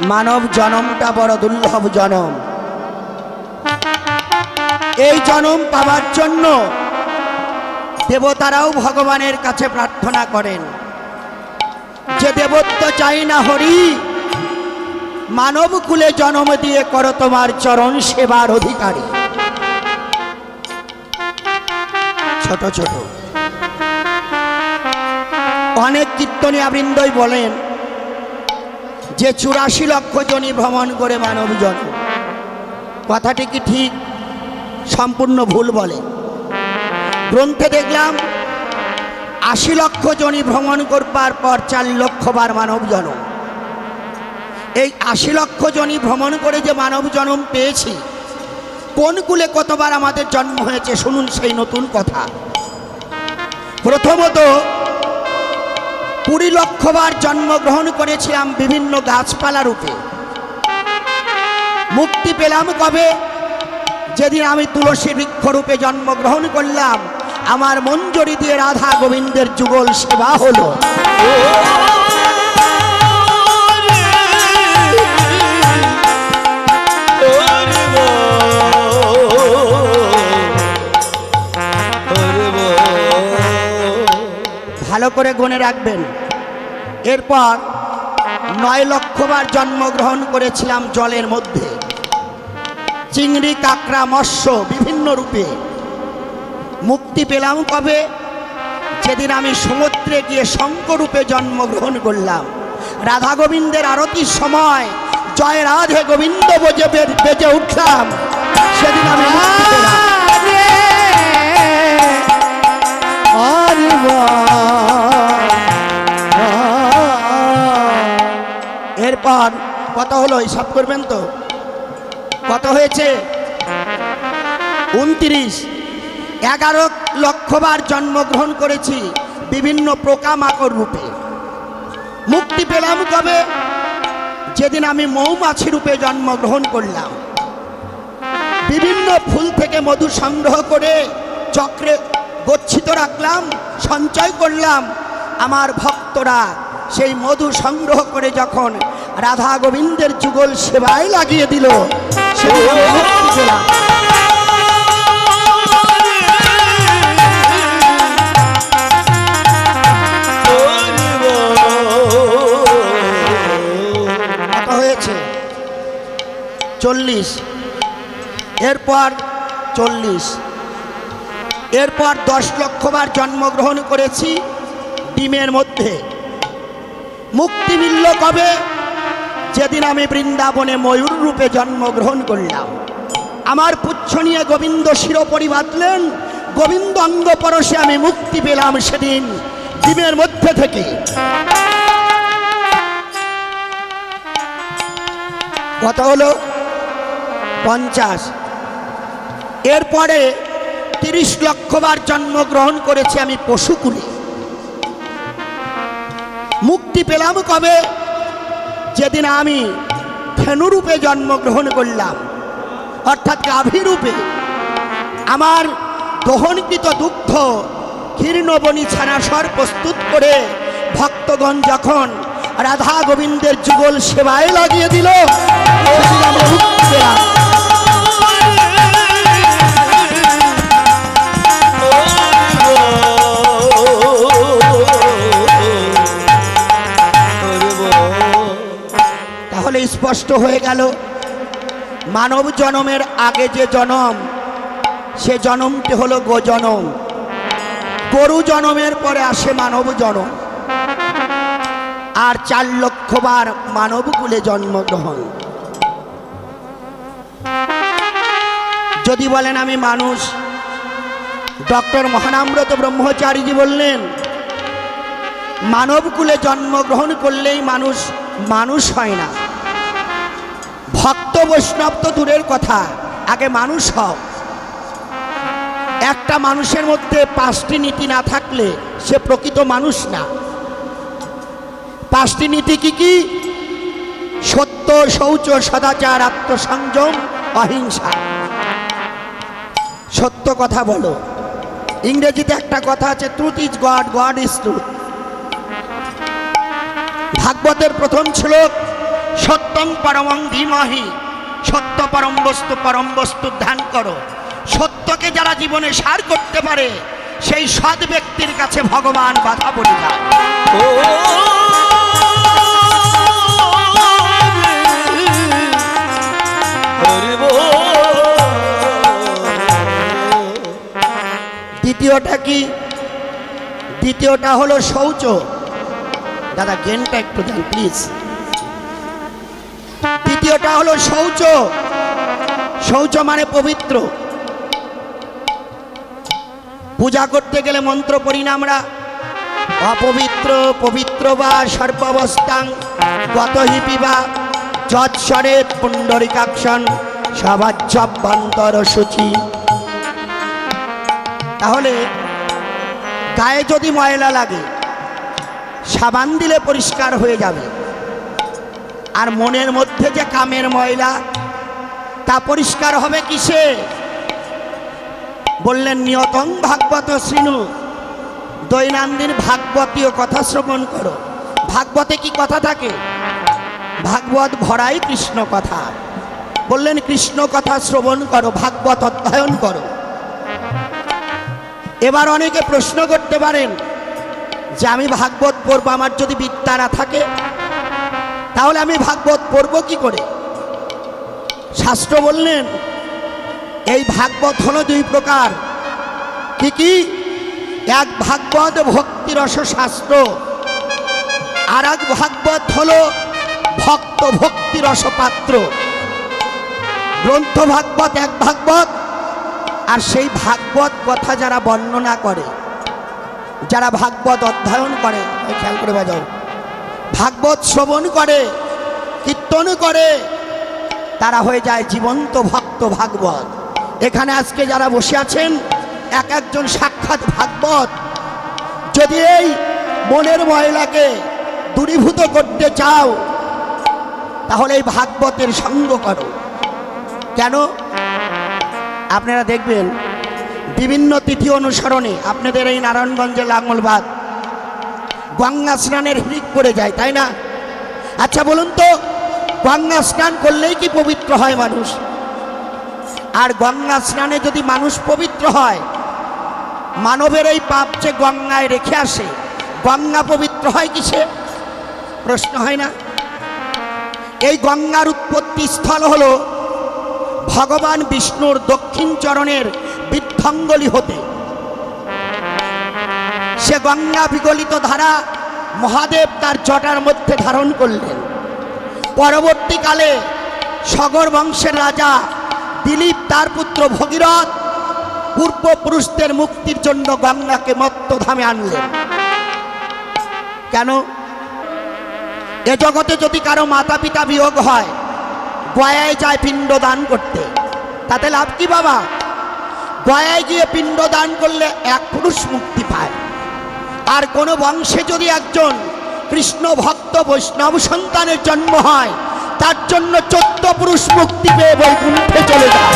মানব জনমটা বড় দুর্লভ জনম। এই জনম পাওয়ার জন্য দেবতারাও ভগবানের কাছে প্রার্থনা করেন। যে দেবত্ব চাই না হরি, মানব কুলে জন্ম দিয়ে করো তোমার চরণ সেবার অধিকারী। ছোট ছোট। অনেক কীর্তনিয়া বৃন্দই বলেন যে চুরাশি লক্ষ জনই ভ্রমণ করে মানব জন্ম কথাটি কি ঠিক? সম্পূর্ণ ভুল বলে। গ্রন্থে দেখলাম, আশি লক্ষ জনই ভ্রমণ করবার পর চার লক্ষ বার মানব এই আশি লক্ষ জনই ভ্রমণ করে যে মানব জন্ম পেয়েছি, কোন কুলে কতবার আমাদের জন্ম হয়েছে, শুনুন সেই নতুন কথা। প্রথমত কুড়ি লক্ষবার জন্মগ্রহণ করেছিলাম বিভিন্ন গাছপালা রূপে। মুক্তি পেলাম কবে? যেদিন আমি তুলসী বৃক্ষরূপে জন্মগ্রহণ করলাম, আমার মঞ্জরি দিয়ে রাধা গোবিন্দের যুগল সেবা হলো। ভালো করে গনে রাখবেন। এরপর নয় লক্ষবার জন্মগ্রহণ করেছিলাম জলের মধ্যে চিংড়ি কাঁকড়া মৎস্য বিভিন্ন রূপে মুক্তি পেলাম কবে যেদিন আমি সমুদ্রে গিয়ে শঙ্করূপে জন্মগ্রহণ করলাম রাধা গোবিন্দের আরতির সময় জয় রাধে গোবিন্দ বোঝে বেজে উঠলাম সেদিন আমি মুক্তি পেলাম এরপর কত হলো, হিসাব করবেন তো। কত হয়েছে উনত্রিশ। এগারো লক্ষবার জন্মগ্রহণ করেছি বিভিন্ন পোকামাকড় রূপে। মুক্তি পেলাম কবে? যেদিন আমি মৌমাছি রূপে জন্মগ্রহণ করলাম। বিভিন্ন ফুল থেকে মধু সংগ্রহ করে চক্রে গচ্ছিত রাখলাম, সঞ্চয় করলাম। আমার ভক্তরা সেই মধু সংগ্রহ করে যখন রাধা গোবিন্দের যুগল সেবায় লাগিয়ে দিল। চল্লিশ। এরপর চল্লিশ। এরপর দশ লক্ষবার জন্মগ্রহণ করেছি ডিমের মধ্যে। মুক্তি মিলল কবে? যেদিন আমি বৃন্দাবনে ময়ূর রূপে জন্মগ্রহণ করলাম, আমার পুচ্ছ নিয়ে গোবিন্দ শিরোপরি বাঁধলেন। গোবিন্দ অঙ্গ পরশে আমি মুক্তি পেলাম সেদিন ডিমের মধ্যে থেকে। কত হলো? পঞ্চাশ। এরপরে তিরিশ লক্ষবার জন্মগ্রহণ করেছি আমি পশুকুলে। মুক্তি পেলাম কবে? যেদিন আমি ফেনুরূপে জন্মগ্রহণ করলাম, অর্থাৎ গাভীরূপে, আমার দহনকৃত দুগ্ধ ক্ষীর্ণবনী ছানাসর প্রস্তুত করে ভক্তগণ যখন রাধা গোবিন্দের যুগল সেবায় লাগিয়ে দিল স্পষ্ট হয়ে গেল। মানব জনমের আগে যে জনম, সে জনমটি হলো গো জনম। গরু জনমের পরে আসে মানব জনম। আর চার লক্ষবার মানবকুলে জন্মগ্রহণ। যদি বলেন আমি মানুষ, ডক্টর মহানাম্রত ব্রহ্মচারীজি বললেন মানবকুলে জন্মগ্রহণ করলেই মানুষ মানুষ হয় না। ভক্ত বৈষ্ণব তো দূরের কথা, আগে মানুষ হও। একটা মানুষের মধ্যে পাঁচটি নীতি না থাকলে সে প্রকৃত মানুষ না। পাঁচটি নীতি কি কি? সত্য, শৌচ, সদাচার, আত্মসংযম, অহিংসা। সত্য কথা বলো। ইংরেজিতে একটা কথা আছে truth is God God is truth ভাগবতের প্রথম শ্লোক সত্যং পরমং ধীমহি, সত্য পরম বস্তু পরম বস্তু ধ্যান করো। সত্যকে যারা জীবনে সার করতে পারে, সেই সৎ ব্যক্তির কাছে ভগবান বাধা বল। দ্বিতীয়টা কি? দ্বিতীয়টা হলো শৌচ। দাদা, গেনটা একটু দেন প্লিজ দ্বিতীয়টা হলো শৌচ। শৌচ মানে পবিত্র। পূজা করতে গেলে মন্ত্র পড়ি না আমরা। অপবিত্র, পবিত্র বা সর্বাবস্থাং গত হিপিবা যৎসরে পুণ্ডরিকাক্ষণ সবাচ্ছভ্যন্তর সূচি। তাহলে গায়ে যদি ময়লা লাগে, সাবান দিলে পরিষ্কার হয়ে যাবে। আর মনের মধ্যে যে কামের ময়লা, তা পরিষ্কার হবে কিসে? বললেন, নিয়তং ভাগবত শ্রীনু, দৈনন্দিন ভাগবতীয় কথা শ্রবণ করো। ভাগবতে কি কথা থাকে? ভাগবত ভরাই কৃষ্ণ কথা। বললেন, কৃষ্ণ কথা শ্রবণ করো, ভাগবত অধ্যয়ন করো। এবার অনেকে প্রশ্ন করতে পারেন যে, আমি ভাগবত পড়ব, আমার যদি বিদ্যা না থাকে তাহলে আমি ভাগবত পড়ব কি করে? শাস্ত্র বললেন, এই ভাগবত হলো দুই প্রকার। কি কি? এক ভাগবত ভক্তি রস শাস্ত্র, আর এক ভাগবত হলো ভক্ত ভক্তি রস পাত্র। গ্রন্থ ভাগবত এক ভাগবত, আর সেই ভাগবত কথা যারা বর্ণনা করে, যারা ভাগবত অধ্যয়ন করে খেয়াল করে বাজাও। ভাগবত শ্রবণ করে, কীর্তন করে, তারা হয়ে যায় জীবন্ত ভক্ত ভাগবত। এখানে আজকে যারা বসে আছেন, এক একজন সাক্ষাৎ ভাগবত। যদি এই মনের ময়লাকে দূরীভূত করতে চাও, তাহলে এই ভাগবতের সঙ্গ করো। কেন? আপনারা দেখবেন, বিভিন্ন তিথি অনুসরণে, আপনাদের এই নারায়ণগঞ্জের লাঙ্গলবাদ গঙ্গা স্নানের হিরিক পড়ে যায়, তাই না? আচ্ছা বলুন তো, গঙ্গা স্নান করলেই কি পবিত্র হয় মানুষ? আর গঙ্গা স্নানে যদি মানুষ পবিত্র হয়, মানবের এই পাপ যে গঙ্গায় রেখে আসে, গঙ্গা পবিত্র হয় কিসে? প্রশ্ন হয় না? এই গঙ্গার উৎপত্তি স্থল হলো ভগবান বিষ্ণুর দক্ষিণ চরণের বৃদ্ধঙ্গলি হতে। সে গঙ্গা বিগলিত ধারা মহাদেব তার জটার মধ্যে ধারণ করলেন। পরবর্তীকালে সগর বংশের রাজা দিলীপ তার পুত্র ভগীরথ পূর্বপুরুষদের মুক্তির জন্য গঙ্গাকে মত্তধামে আনলেন। কেন? এ জগতে যদি কারও মাতা পিতা বিয়োগ হয়, গয়ায় যায় পিণ্ড দান করতে। তাতে লাভ কি বাবা? গয়ায় গিয়ে পিণ্ড দান করলে এক পুরুষ মুক্তি পায়। আর কোনো বংশে যদি একজন কৃষ্ণ ভক্ত বৈষ্ণব সন্তানের জন্ম হয়, তার জন্য চোদ্দ পুরুষ মুক্তি পেয়ে বৈকুণ্ঠে চলে যায়।